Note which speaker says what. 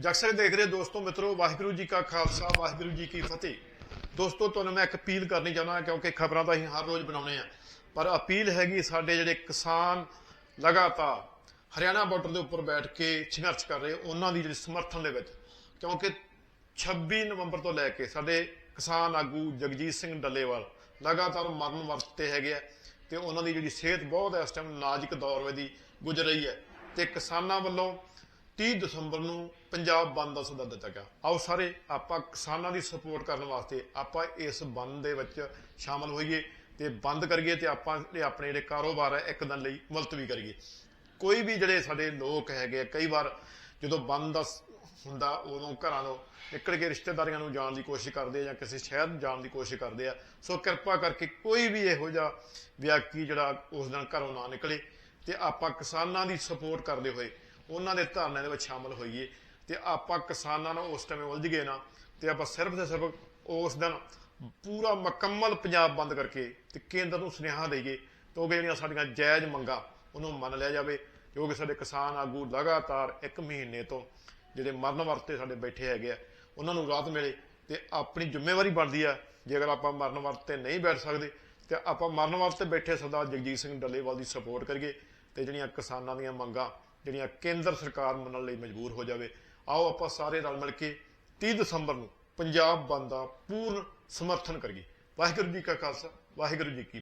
Speaker 1: ਜਕਸਰ ਦੇਖ ਰਹੇ ਦੋਸਤੋ, ਮਿੱਤਰੋ, ਵਾਹਿਗੁਰੂ ਜੀ ਕਾ ਖਾਲਸਾ, ਵਾਹਿਗੁਰੂ ਜੀ ਕੀ ਫਤਿਹ। ਦੋਸਤੋ, ਤੁਹਾਨੂੰ ਮੈਂ ਇੱਕ ਅਪੀਲ ਕਰਨੀ ਚਾਹੁੰਦਾ ਕਿਉਂਕਿ ਖਬਰਾਂ ਤਾਂ ਅਸੀਂ ਹਰ ਰੋਜ਼ ਬਣਾਉਣੇ ਆ ਪਰ ਅਪੀਲ ਹੈਗੀ ਸਾਡੇ ਜਿਹੜੇ ਕਿਸਾਨ ਲਗਾਤਾਰ ਹਰਿਆਣਾ ਬਾਰਡਰ ਦੇ ਉੱਪਰ ਬੈਠ ਕੇ ਸੰਘਰਸ਼ ਕਰ ਰਹੇ, ਉਹਨਾਂ ਦੀ ਜਿਹੜੀ ਸਮਰਥਨ ਦੇ ਵਿੱਚ। ਕਿਉਂਕਿ 26 ਨਵੰਬਰ ਤੋਂ ਲੈ ਕੇ ਸਾਡੇ ਕਿਸਾਨ ਆਗੂ ਜਗਜੀਤ ਸਿੰਘ ਡੱਲੇਵਾਲ ਲਗਾਤਾਰ ਮਰਨ ਵਰਤੇ ਹੈਗੇ ਆ ਤੇ ਉਹਨਾਂ ਦੀ ਜਿਹੜੀ ਸਿਹਤ ਬਹੁਤ ਇਸ ਟਾਈਮ ਨਾਜ਼ੁਕ ਦੌਰ ਵਿੱਚ ਦੀ ਗੁਜ਼ਰ ਰਹੀ ਹੈ। ਤੇ ਕਿਸਾਨਾਂ ਵੱਲੋਂ 30 ਦਸੰਬਰ ਨੂੰ ਪੰਜਾਬ ਬੰਦ ਦਾ ਸੱਦਾ ਦਿੱਤਾ ਗਿਆ। ਆਓ ਸਾਰੇ ਆਪਾਂ ਕਿਸਾਨਾਂ ਦੀ ਸਪੋਰਟ ਕਰਨ ਵਾਸਤੇ ਆਪਾਂ ਇਸ ਬੰਦ ਦੇ ਵਿੱਚ ਸ਼ਾਮਲ ਹੋਈਏ ਤੇ ਬੰਦ ਕਰੀਏ ਤੇ ਆਪਾਂ ਜਿਹੜੇ ਆਪਣੇ ਜਿਹੜੇ ਕਾਰੋਬਾਰ ਹੈ ਇੱਕ ਦਿਨ ਲਈ ਮੁਲਤਵੀ ਕਰੀਏ। ਕੋਈ ਵੀ ਜਿਹੜੇ ਸਾਡੇ ਲੋਕ ਹੈਗੇ ਆ, ਕਈ ਵਾਰ ਜਦੋਂ ਬੰਦ ਦਾ ਹੁੰਦਾ ਉਦੋਂ ਘਰਾਂ ਨੂੰ ਨਿਕਲ ਕੇ ਰਿਸ਼ਤੇਦਾਰੀਆਂ ਨੂੰ ਜਾਣ ਦੀ ਕੋਸ਼ਿਸ਼ ਕਰਦੇ ਆ ਜਾਂ ਕਿਸੇ ਸ਼ਹਿਰ ਨੂੰ ਜਾਣ ਦੀ ਕੋਸ਼ਿਸ਼ ਕਰਦੇ ਆ। ਸੋ ਕਿਰਪਾ ਕਰਕੇ ਕੋਈ ਵੀ ਇਹੋ ਜਿਹਾ ਵਿਅਕਤੀ ਜਿਹੜਾ ਉਸ ਦਿਨ ਘਰੋਂ ਨਾ ਨਿਕਲੇ ਤੇ ਆਪਾਂ ਕਿਸਾਨਾਂ ਦੀ ਸਪੋਰਟ ਕਰਦੇ ਹੋਏ ਉਹਨਾਂ ਦੇ ਧਰਨੇ ਦੇ ਵਿੱਚ ਸ਼ਾਮਲ ਹੋਈਏ ਤੇ ਆਪਾਂ ਕਿਸਾਨਾਂ ਨੂੰ ਉਸ ਟਾਈਮ ਉਲਝ ਗਏ ਨਾ ਤੇ ਆਪਾਂ ਸਿਰਫ ਤੇ ਸਿਰਫ ਉਸ ਦਿਨ ਪੂਰਾ ਮੁਕੰਮਲ ਪੰਜਾਬ ਬੰਦ ਕਰਕੇ ਤੇ ਕੇਂਦਰ ਨੂੰ ਸੁਨੇਹਾ ਦੇਈਏ ਤਾਂ ਕਿ ਜਿਹੜੀਆਂ ਸਾਡੀਆਂ ਜਾਇਜ਼ ਮੰਗਾਂ ਉਹਨੂੰ ਮੰਨ ਲਿਆ ਜਾਵੇ ਕਿਉਂਕਿ ਸਾਡੇ ਕਿਸਾਨ ਆਗੂ ਲਗਾਤਾਰ ਇੱਕ ਮਹੀਨੇ ਤੋਂ ਜਿਹੜੇ ਮਰਨ ਵਰਤੇ ਸਾਡੇ ਬੈਠੇ ਹੈਗੇ ਆ, ਉਹਨਾਂ ਨੂੰ ਰਾਹਤ ਮਿਲੇ ਤੇ ਆਪਣੀ ਜ਼ਿੰਮੇਵਾਰੀ ਬਣਦੀ ਆ, ਜੇਕਰ ਆਪਾਂ ਮਰਨ ਵਰਤੇ ਨਹੀਂ ਬੈਠ ਸਕਦੇ ਤੇ ਆਪਾਂ ਮਰਨ ਵਰਤੇ ਬੈਠੇ ਸਰਦਾਰ ਜਗਜੀਤ ਸਿੰਘ ਡੱਲੇਵਾਲ ਦੀ ਸਪੋਰਟ ਕਰੀਏ ਤੇ ਜਿਹੜੀਆਂ ਕਿਸਾਨਾਂ ਦੀਆਂ ਮੰਗਾਂ ਜਿਹੜੀਆਂ ਕੇਂਦਰ ਸਰਕਾਰ ਮੰਨਣ ਲਈ ਮਜਬੂਰ ਹੋ ਜਾਵੇ। ਆਓ ਆਪਾਂ ਸਾਰੇ ਰਲ ਮਿਲ ਕੇ 30 ਦਸੰਬਰ ਨੂੰ ਪੰਜਾਬ ਬੰਦ ਦਾ ਪੂਰਨ ਸਮਰਥਨ ਕਰੀਏ। ਵਾਹਿਗੁਰੂ ਜੀ ਕਾ ਖਾਲਸਾ, ਵਾਹਿਗੁਰੂ ਜੀ ਕੀ